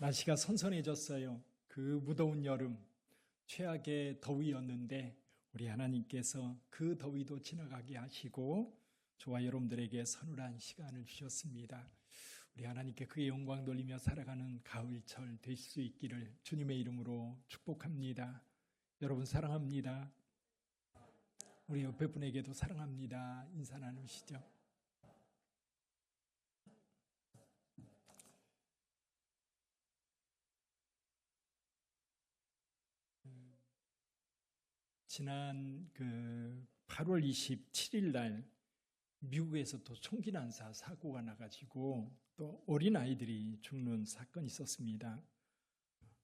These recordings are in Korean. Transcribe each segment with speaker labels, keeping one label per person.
Speaker 1: 날씨가 선선해졌어요. 그 무더운 여름, 최악의 더위였는데 우리 하나님께서 그 더위도 지나가게 하시고 저와 여러분들에게 서늘한 시간을 주셨습니다. 우리 하나님께 그의 영광 돌리며 살아가는 가을철 될 수 있기를 주님의 이름으로 축복합니다. 여러분 사랑합니다. 우리 옆에 분에게도 사랑합니다. 인사 나누시죠. 지난 그 8월 27일 날 미국에서 또 총기 난사 사고가 나가지고 또 어린 아이들이 죽는 사건이 있었습니다.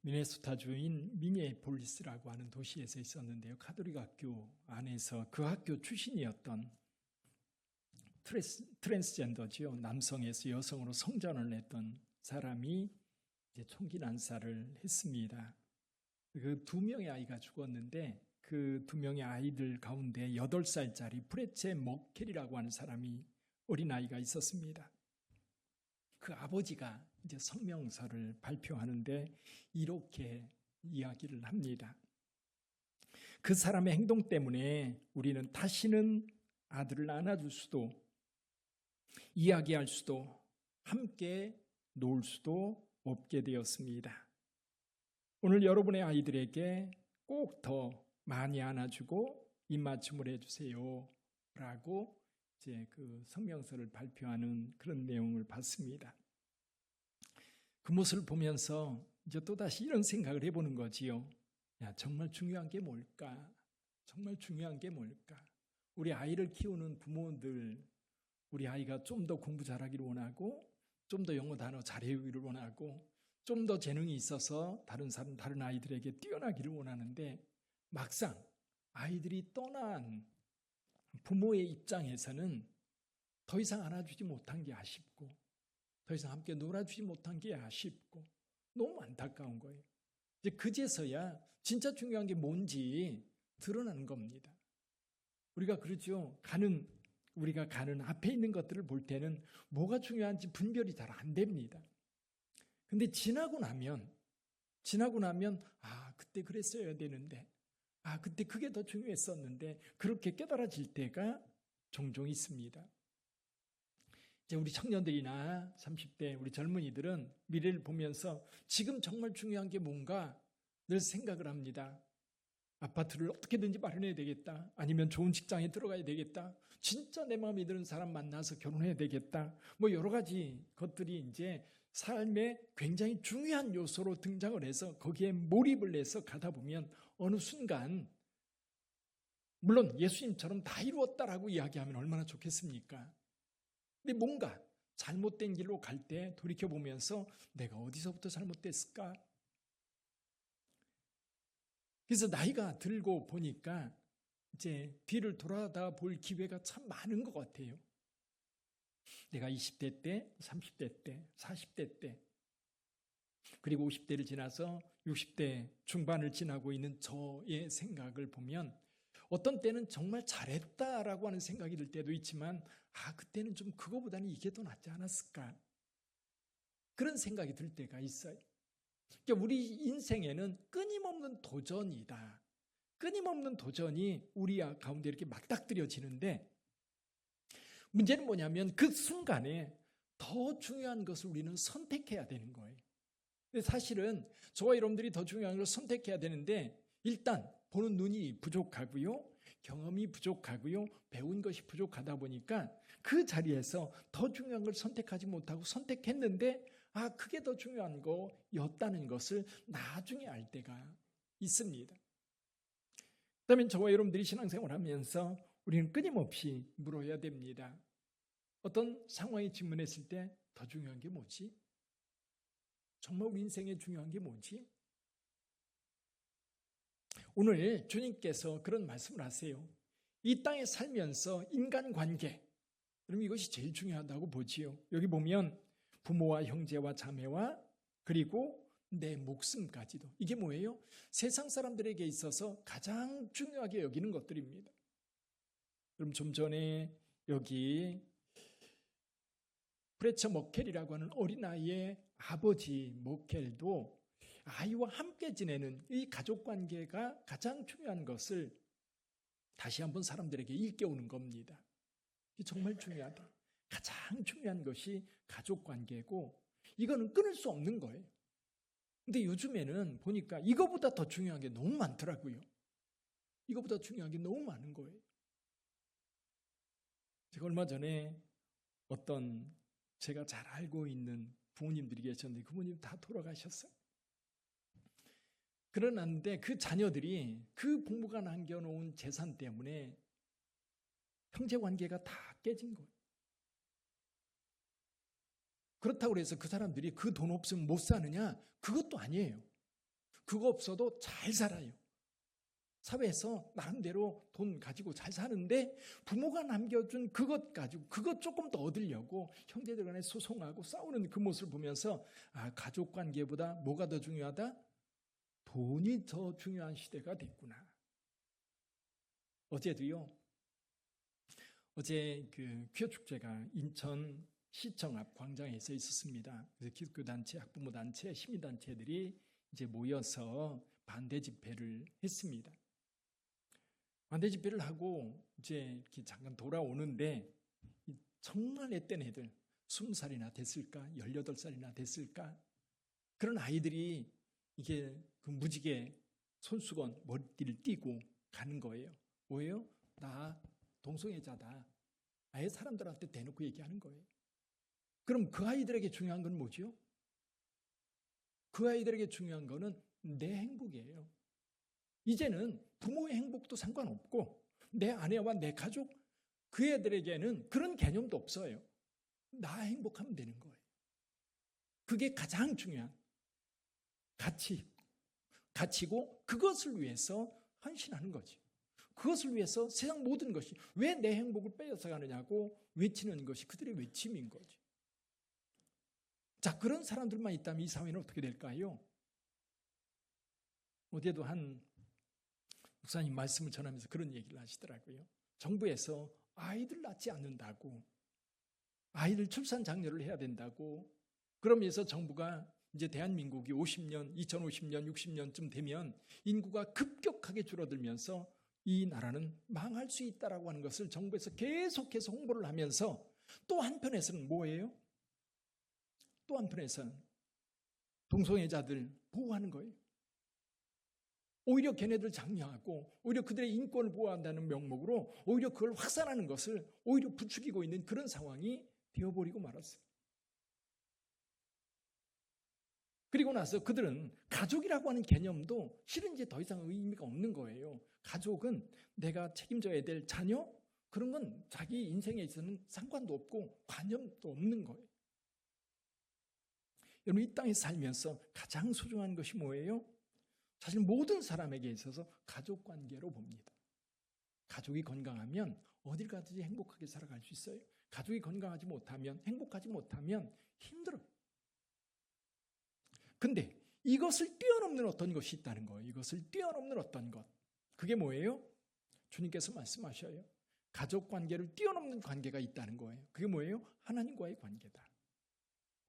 Speaker 1: 미네소타 주인 미니애폴리스라고 하는 도시에서 있었는데요. 카톨릭 학교 안에서 그 학교 출신이었던 트랜스, 트랜스젠더지요. 남성에서 여성으로 성전을 냈던 사람이 총기 난사를 했습니다. 그 두 명의 아이가 죽었는데 그 두 명의 아이들 가운데 8살짜리 프레체 머켈이라고 하는 사람이 어린아이가 있었습니다. 그 아버지가 이제 성명서를 발표하는데 이렇게 이야기를 합니다. 그 사람의 행동 때문에 우리는 다시는 아들을 안아줄 수도 이야기할 수도 함께 놀 수도 없게 되었습니다. 오늘 여러분의 아이들에게 꼭 더 많이 안아주고 입맞춤을 해주세요. 라고 이제 그 성명서를 발표하는 그런 내용을 봤습니다. 그 모습을 보면서 이제 또다시 이런 생각을 해보는 거지요. 야, 정말 중요한 게 뭘까? 정말 중요한 게 뭘까? 우리 아이를 키우는 부모들, 우리 아이가 좀 더 공부 잘하기를 원하고, 좀 더 영어 단어 잘해오기를 원하고, 좀 더 재능이 있어서 다른 사람, 다른 아이들에게 뛰어나기를 원하는데, 막상 아이들이 떠난 부모의 입장에서는 더 이상 안아주지 못한 게 아쉽고, 더 이상 함께 놀아주지 못한 게 아쉽고, 너무 안타까운 거예요. 이제 그제서야 진짜 중요한 게 뭔지 드러나는 겁니다. 우리가 그러죠. 가는, 우리가 가는 앞에 있는 것들을 볼 때는 뭐가 중요한지 분별이 잘 안 됩니다. 근데 지나고 나면, 지나고 나면, 아, 그때 그랬어야 되는데, 아, 그때 그게 더 중요했었는데, 그렇게 깨달아질 때가 종종 있습니다. 이제 우리 청년들이나 30대 우리 젊은이들은 미래를 보면서 지금 정말 중요한 게 뭔가 늘 생각을 합니다. 아파트를 어떻게든지 마련해야 되겠다. 아니면 좋은 직장에 들어가야 되겠다. 진짜 내 마음에 드는 사람 만나서 결혼해야 되겠다. 뭐 여러 가지 것들이 이제 삶의 굉장히 중요한 요소로 등장을 해서 거기에 몰입을 해서 가다 보면 어느 순간 물론 예수님처럼 다 이루었다라고 이야기하면 얼마나 좋겠습니까? 근데 뭔가 잘못된 길로 갈 때 돌이켜 보면서 내가 어디서부터 잘못됐을까? 그래서 나이가 들고 보니까 이제 뒤를 돌아다 볼 기회가 참 많은 것 같아요. 내가 20대 때, 30대 때, 40대 때, 그리고 50대를 지나서 60대 중반을 지나고 있는 저의 생각을 보면 어떤 때는 정말 잘했다라고 하는 생각이 들 때도 있지만 아 그때는 좀 그거보다는 이게 더 낫지 않았을까 그런 생각이 들 때가 있어요. 그러니까 우리 인생에는 끊임없는 도전이다. 끊임없는 도전이 우리 가운데 이렇게 맞닥뜨려지는데 문제는 뭐냐면 그 순간에 더 중요한 것을 우리는 선택해야 되는 거예요. 사실은 저와 여러분들이 더 중요한 걸 선택해야 되는데 일단 보는 눈이 부족하고요. 경험이 부족하고요. 배운 것이 부족하다 보니까 그 자리에서 더 중요한 걸 선택하지 못하고 선택했는데 아, 그게 더 중요한 거였다는 것을 나중에 알 때가 있습니다. 그다음에 저와 여러분들이 신앙생활 하면서 우리는 끊임없이 물어야 됩니다. 어떤 상황에 직면했을 때 더 중요한 게 뭐지? 정말 우리 인생에 중요한 게 뭐지? 오늘 주님께서 그런 말씀을 하세요. 이 땅에 살면서 인간 관계, 그럼 이것이 제일 중요하다고 보지요. 여기 보면 부모와 형제와 자매와 그리고 내 목숨까지도. 이게 뭐예요? 세상 사람들에게 있어서 가장 중요하게 여기는 것들입니다. 그럼 좀 전에 여기 프레처 머켈이라고 하는 어린아이의 아버지 모켈도 아이와 함께 지내는 이 가족 관계가 가장 중요한 것을 다시 한번 사람들에게 일깨우는 겁니다. 정말 중요하다. 가장 중요한 것이 가족 관계고 이거는 끊을 수 없는 거예요. 근데 요즘에는 보니까 이거보다 더 중요한 게 너무 많더라고요. 이거보다 중요한 게 너무 많은 거예요. 제가 얼마 전에 어떤 제가 잘 알고 있는 부모님들이 계셨는데 그 부모님 다 돌아가셨어요. 그러는데 그 자녀들이 그 부모가 남겨놓은 재산 때문에 형제 관계가 다 깨진 거예요. 그렇다고 해서 그 사람들이 그 돈 없으면 못 사느냐? 그것도 아니에요. 그거 없어도 잘 살아요. 사회에서 나름대로 돈 가지고 잘 사는데 부모가 남겨준 그것 가지고 그것 조금 더 얻으려고 형제들 간에 소송하고 싸우는 그 모습을 보면서 아, 가족 관계보다 뭐가 더 중요하다? 돈이 더 중요한 시대가 됐구나. 어제도요. 어제 그 퀴어 축제가 인천 시청 앞 광장에서 있었습니다. 그래서 기독교 단체, 학부모 단체, 시민 단체들이 이제 모여서 반대 집회를 했습니다. 반대 집회를 하고 이제 이렇게 잠깐 돌아오는데 정말 앳된 애들 20살이나 됐을까? 18살이나 됐을까? 그런 아이들이 이게 그 무지개 손수건 머리띠를 띠고 가는 거예요. 뭐예요? 나 동성애자다. 아예 사람들한테 대놓고 얘기하는 거예요. 그럼 그 아이들에게 중요한 건 뭐죠? 그 아이들에게 중요한 거는 내 행복이에요. 이제는 부모의 행복도 상관없고 내 아내와 내 가족 그 애들에게는 그런 개념도 없어요. 나 행복하면 되는 거예요. 그게 가장 중요한 가치, 가치고 그것을 위해서 헌신하는 거지. 그것을 위해서 세상 모든 것이 왜 내 행복을 빼앗아 가느냐고 외치는 것이 그들의 외침인 거지. 자, 그런 사람들만 있다면 이 사회는 어떻게 될까요? 어제도 한 목사님 말씀을 전하면서 그런 얘기를 하시더라고요. 정부에서 아이들 낳지 않는다고, 아이들 출산 장려를 해야 된다고, 그러면서 정부가 이제 대한민국이 50년, 2050년, 60년쯤 되면 인구가 급격하게 줄어들면서 이 나라는 망할 수 있다라고 하는 것을 정부에서 계속해서 홍보를 하면서 또 한편에서는 뭐예요? 또 한편에서는 동성애자들 보호하는 거예요. 오히려 걔네들 장려하고 오히려 그들의 인권을 보호한다는 명목으로 오히려 그걸 확산하는 것을 오히려 부추기고 있는 그런 상황이 되어버리고 말았어요. 그리고 나서 그들은 가족이라고 하는 개념도 실은 이제 더 이상 의미가 없는 거예요. 가족은 내가 책임져야 될 자녀? 그런 건 자기 인생에 있어서는 상관도 없고 관념도 없는 거예요. 여러분, 이 땅에 살면서 가장 소중한 것이 뭐예요? 사실 모든 사람에게 있어서 가족 관계로 봅니다. 가족이 건강하면 어딜 가든지 행복하게 살아갈 수 있어요. 가족이 건강하지 못하면, 행복하지 못하면 힘들어요. 근데 이것을 뛰어넘는 어떤 것이 있다는 거예요. 이것을 뛰어넘는 어떤 것. 그게 뭐예요? 주님께서 말씀하셔요. 가족 관계를 뛰어넘는 관계가 있다는 거예요. 그게 뭐예요? 하나님과의 관계다.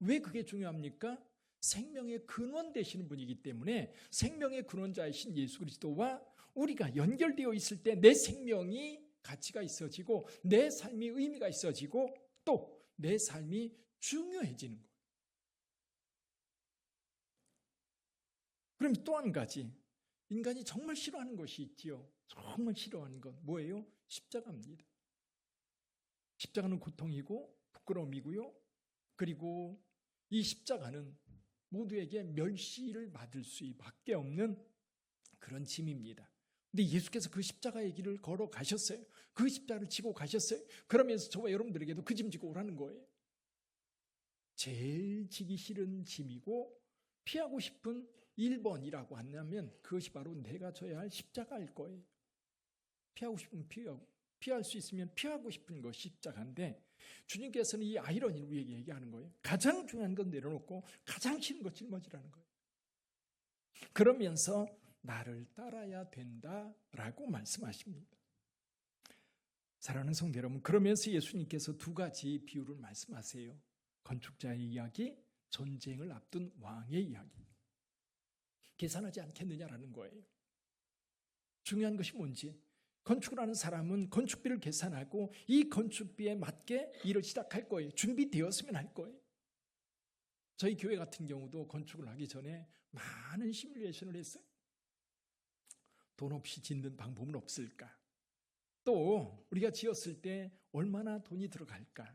Speaker 1: 왜 그게 중요합니까? 생명의 근원 되시는 분이기 때문에 생명의 근원자이신 예수 그리스도와 우리가 연결되어 있을 때 내 생명이 가치가 있어지고 내 삶이 의미가 있어지고 또 내 삶이 중요해지는 거예요. 그럼 또 한 가지 인간이 정말 싫어하는 것이 있지요. 정말 싫어하는 것 뭐예요? 십자가입니다. 십자가는 고통이고 부끄러움이고요. 그리고 이 십자가는 모두에게 멸시를 받을 수밖에 없는 그런 짐입니다. 근데 예수께서 그 십자가의 길을 걸어 가셨어요. 그 십자가를 지고 가셨어요. 그러면서 저와 여러분들에게도 그 짐 지고 오라는 거예요. 제일 지기 싫은 짐이고 피하고 싶은 1번이라고 한다면 그것이 바로 내가 져야 할 십자가일 거예요. 피하고 싶으면 피하고, 피할 수 있으면 피하고 싶은 것이 십자가인데 주님께서는 이 아이러니를 우리에게 얘기하는 거예요. 가장 중요한 건 내려놓고 가장 싫은 것 짊어지라는 거예요. 그러면서 나를 따라야 된다라고 말씀하십니다. 사랑하는 성도 여러분, 그러면서 예수님께서 두 가지 비유를 말씀하세요. 건축자의 이야기, 전쟁을 앞둔 왕의 이야기. 계산하지 않겠느냐라는 거예요. 중요한 것이 뭔지 건축을 하는 사람은 건축비를 계산하고 이 건축비에 맞게 일을 시작할 거예요. 준비되었으면 할 거예요. 저희 교회 같은 경우도 건축을 하기 전에 많은 시뮬레이션을 했어요. 돈 없이 짓는 방법은 없을까? 또 우리가 지었을 때 얼마나 돈이 들어갈까?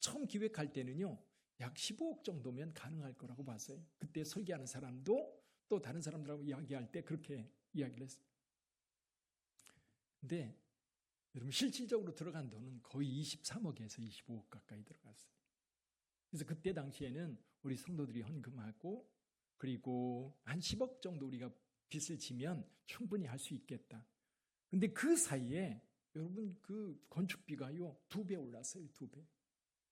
Speaker 1: 처음 기획할 때는요. 약 15억 정도면 가능할 거라고 봤어요. 그때 설계하는 사람도 또 다른 사람들하고 이야기할 때 그렇게 이야기를 했어요. 근데 여러분 실질적으로 들어간 돈은 거의 23억에서 25억 가까이 들어갔어요. 그래서 그때 당시에는 우리 성도들이 헌금하고 그리고 한 10억 정도 우리가 빚을 지면 충분히 할 수 있겠다. 근데 그 사이에 여러분 그 건축비가요 두 배 올랐어요 두 배.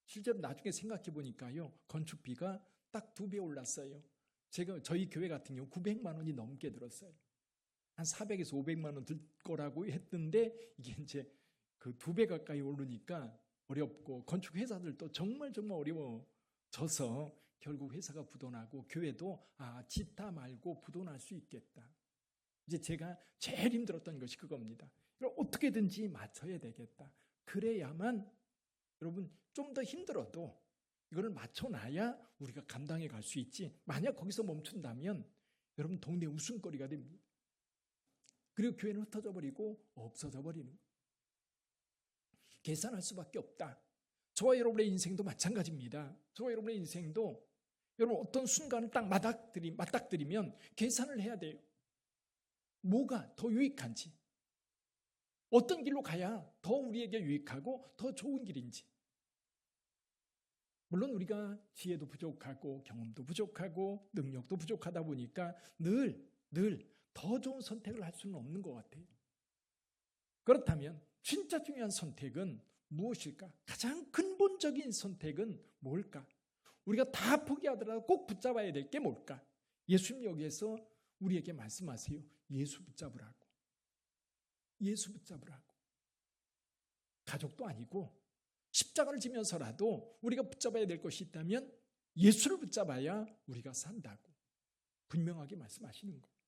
Speaker 1: 실제로 나중에 생각해 보니까요 건축비가 딱 두 배 올랐어요. 제가 저희 교회 같은 경우 900만 원이 넘게 들었어요. 한 400에서 500만 원 들 거라고 했는데 이게 이제 그 두 배 가까이 오르니까 어렵고 건축 회사들도 정말 정말 어려워져서 결국 회사가 부도나고 교회도 아 짓다 말고 부도날 수 있겠다. 이제 제가 제일 힘들었던 것이 그겁니다. 이걸 어떻게든지 맞춰야 되겠다. 그래야만 여러분 좀 더 힘들어도 이거를 맞춰놔야 우리가 감당해 갈 수 있지. 만약 거기서 멈춘다면 여러분 동네 웃음거리가 됩니다. 그리고 교회는 흩어져 버리고 없어져 버리는 거예요. 계산할 수밖에 없다. 저와 여러분의 인생도 마찬가지입니다. 저와 여러분의 인생도 여러분 어떤 순간을 딱 맞닥뜨리, 맞닥뜨리면 계산을 해야 돼요. 뭐가 더 유익한지, 어떤 길로 가야 더 우리에게 유익하고 더 좋은 길인지. 물론 우리가 지혜도 부족하고 경험도 부족하고 능력도 부족하다 보니까 늘, 늘 더 좋은 선택을 할 수는 없는 것 같아요. 그렇다면 진짜 중요한 선택은 무엇일까? 가장 근본적인 선택은 뭘까? 우리가 다 포기하더라도 꼭 붙잡아야 될 게 뭘까? 예수님 여기에서 우리에게 말씀하세요. 예수 붙잡으라고. 예수 붙잡으라고. 가족도 아니고 십자가를 지면서라도 우리가 붙잡아야 될 것이 있다면 예수를 붙잡아야 우리가 산다고 분명하게 말씀하시는 거예요.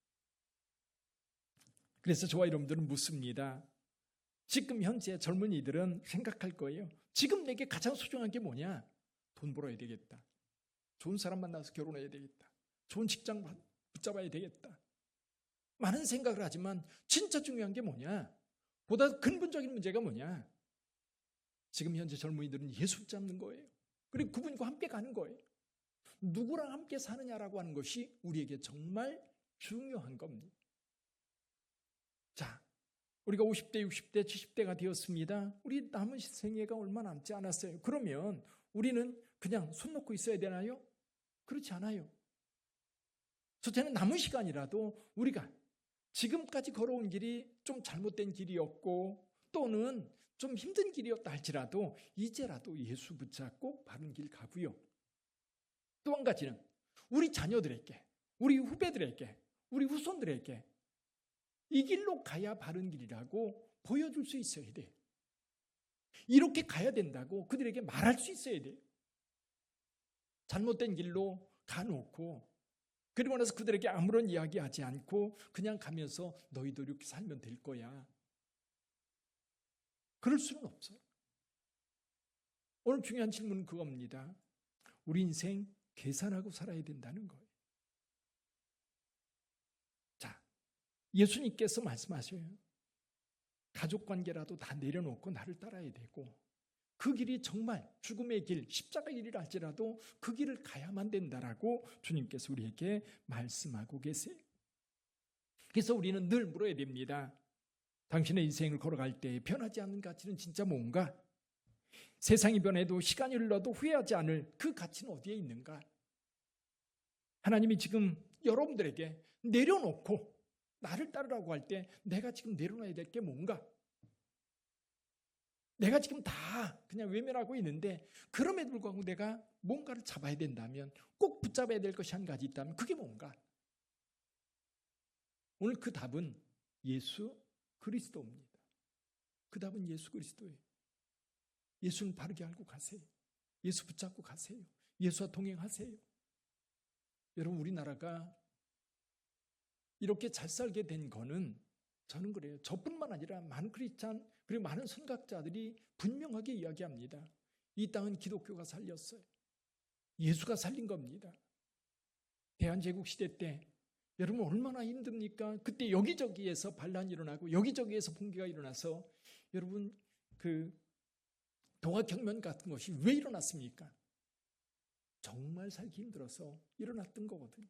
Speaker 1: 그래서 저와 여러분들은 묻습니다. 지금 현재 젊은이들은 생각할 거예요. 지금 내게 가장 소중한 게 뭐냐? 돈 벌어야 되겠다. 좋은 사람 만나서 결혼해야 되겠다. 좋은 직장 붙잡아야 되겠다. 많은 생각을 하지만 진짜 중요한 게 뭐냐? 보다 근본적인 문제가 뭐냐? 지금 현재 젊은이들은 예수 붙잡는 거예요. 그리고 그분과 함께 가는 거예요. 누구랑 함께 사느냐라고 하는 것이 우리에게 정말 중요한 겁니다. 자, 우리가 50대, 60대, 70대가 되었습니다. 우리 남은 생애가 얼마 남지 않았어요. 그러면 우리는 그냥 손 놓고 있어야 되나요? 그렇지 않아요. 첫째는 남은 시간이라도 우리가 지금까지 걸어온 길이 좀 잘못된 길이었고 또는 좀 힘든 길이었다 할지라도 이제라도 예수 붙잡고 바른 길 가고요. 또 한 가지는 우리 자녀들에게, 우리 후배들에게, 우리 후손들에게 이 길로 가야 바른 길이라고 보여줄 수 있어야 돼. 이렇게 가야 된다고 그들에게 말할 수 있어야 돼. 잘못된 길로 가놓고 그리고 나서 그들에게 아무런 이야기하지 않고 그냥 가면서 너희도 이렇게 살면 될 거야. 그럴 수는 없어요. 오늘 중요한 질문은 그겁니다. 우리 인생 계산하고 살아야 된다는 거예요. 자, 예수님께서 말씀하셔요. 가족 관계라도 다 내려놓고 나를 따라야 되고 그 길이 정말 죽음의 길, 십자가 길이라 할지라도 그 길을 가야만 된다라고 주님께서 우리에게 말씀하고 계세요. 그래서 우리는 늘 물어야 됩니다. 당신의 인생을 걸어갈 때 변하지 않는 가치는 진짜 뭔가? 세상이 변해도 시간이 흘러도 후회하지 않을 그 가치는 어디에 있는가? 하나님이 지금 여러분들에게 내려놓고 나를 따르라고 할 때 내가 지금 내려놔야 될 게 뭔가? 내가 지금 다 그냥 외면하고 있는데 그럼에도 불구하고 내가 뭔가를 잡아야 된다면 꼭 붙잡아야 될 것이 한 가지 있다면 그게 뭔가? 오늘 그 답은 예수 그리스도입니다. 그 답은 예수 그리스도예요. 예수는 바르게 알고 가세요. 예수 붙잡고 가세요. 예수와 동행하세요. 여러분 우리나라가 이렇게 잘 살게 된 거는 저는 그래요. 저뿐만 아니라 많은 크리스찬 그리고 많은 선각자들이 분명하게 이야기합니다. 이 땅은 기독교가 살렸어요. 예수가 살린 겁니다. 대한제국 시대 때 여러분 얼마나 힘듭니까? 그때 여기저기에서 반란이 일어나고 여기저기에서 붕괴가 일어나서 여러분 그 동학혁명 같은 것이 왜 일어났습니까? 정말 살기 힘들어서 일어났던 거거든요.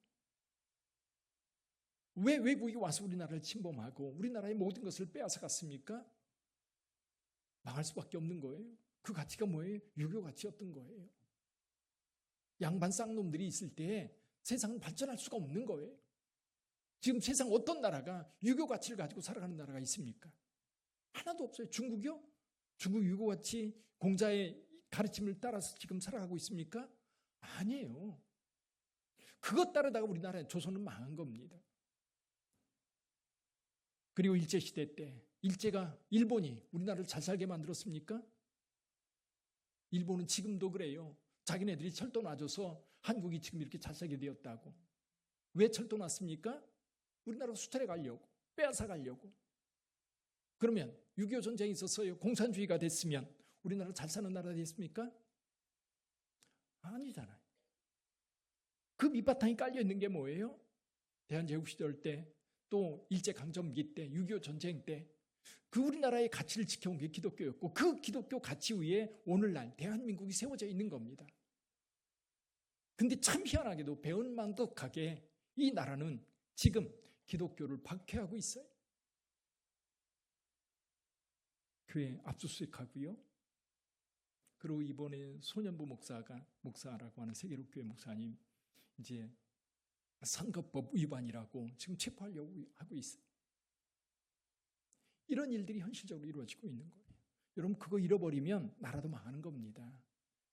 Speaker 1: 왜 외국이 와서 우리나라를 침범하고 우리나라의 모든 것을 빼앗아 갔습니까? 망할 수밖에 없는 거예요. 그 가치가 뭐예요? 유교 가치였던 거예요. 양반 쌍놈들이 있을 때 세상은 발전할 수가 없는 거예요. 지금 세상 어떤 나라가 유교 가치를 가지고 살아가는 나라가 있습니까? 하나도 없어요. 중국이요? 중국 유교 가치 공자의 가르침을 따라서 지금 살아가고 있습니까? 아니에요. 그것 따르다가 우리나라 조선은 망한 겁니다. 그리고 일제 시대 때 일제가 일본이 우리나라를 잘 살게 만들었습니까? 일본은 지금도 그래요. 자기네들이 철도 놔줘서 한국이 지금 이렇게 잘 살게 되었다고. 왜 철도 놨습니까? 우리나라 수탈해 가려고, 빼앗아 가려고. 그러면 6.25 전쟁이 있었어요. 공산주의가 됐으면 우리나라 잘 사는 나라 됐습니까? 아니잖아요. 그 밑바탕이 깔려 있는 게 뭐예요? 대한제국 시절 때, 또 일제강점기 때, 6.25 전쟁 때, 그 우리나라의 가치를 지켜온 게 기독교였고, 그 기독교 가치 위에 오늘날 대한민국이 세워져 있는 겁니다. 근데 참 희한하게도 배은망덕하게 이 나라는 지금 기독교를 박해하고 있어요. 교회 압수수색하고요. 그리고 이번에 소년부 목사가 목사라고 하는 세계로 교회 목사님 이제 선거법 위반이라고 지금 체포하려고 하고 있어요. 이런 일들이 현실적으로 이루어지고 있는 거예요. 여러분 그거 잃어버리면 나라도 망하는 겁니다.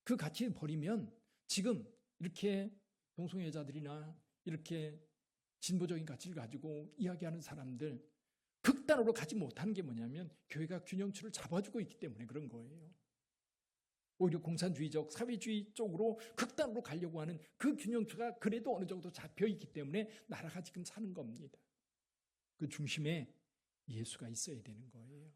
Speaker 1: 그 가치 버리면 지금 이렇게 동성애자들이나 이렇게 진보적인 가치를 가지고 이야기하는 사람들 극단으로 가지 못하는 게 뭐냐면 교회가 균형추를 잡아주고 있기 때문에 그런 거예요. 오히려 공산주의적 사회주의 쪽으로 극단으로 가려고 하는 그 균형추가 그래도 어느 정도 잡혀 있기 때문에 나라가 지금 사는 겁니다. 그 중심에 예수가 있어야 되는 거예요.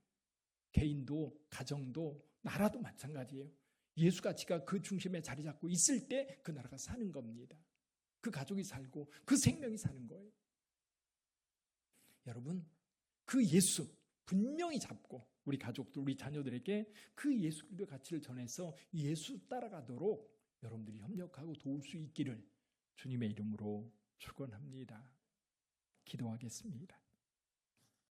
Speaker 1: 개인도 가정도 나라도 마찬가지예요. 예수 가치가 그 중심에 자리 잡고 있을 때 그 나라가 사는 겁니다. 그 가족이 살고 그 생명이 사는 거예요. 여러분, 그 예수 분명히 잡고 우리 가족들, 우리 자녀들에게 그 예수 그리스도의 가치를 전해서 예수 따라가도록 여러분들이 협력하고 도울 수 있기를 주님의 이름으로 축원합니다. 기도하겠습니다.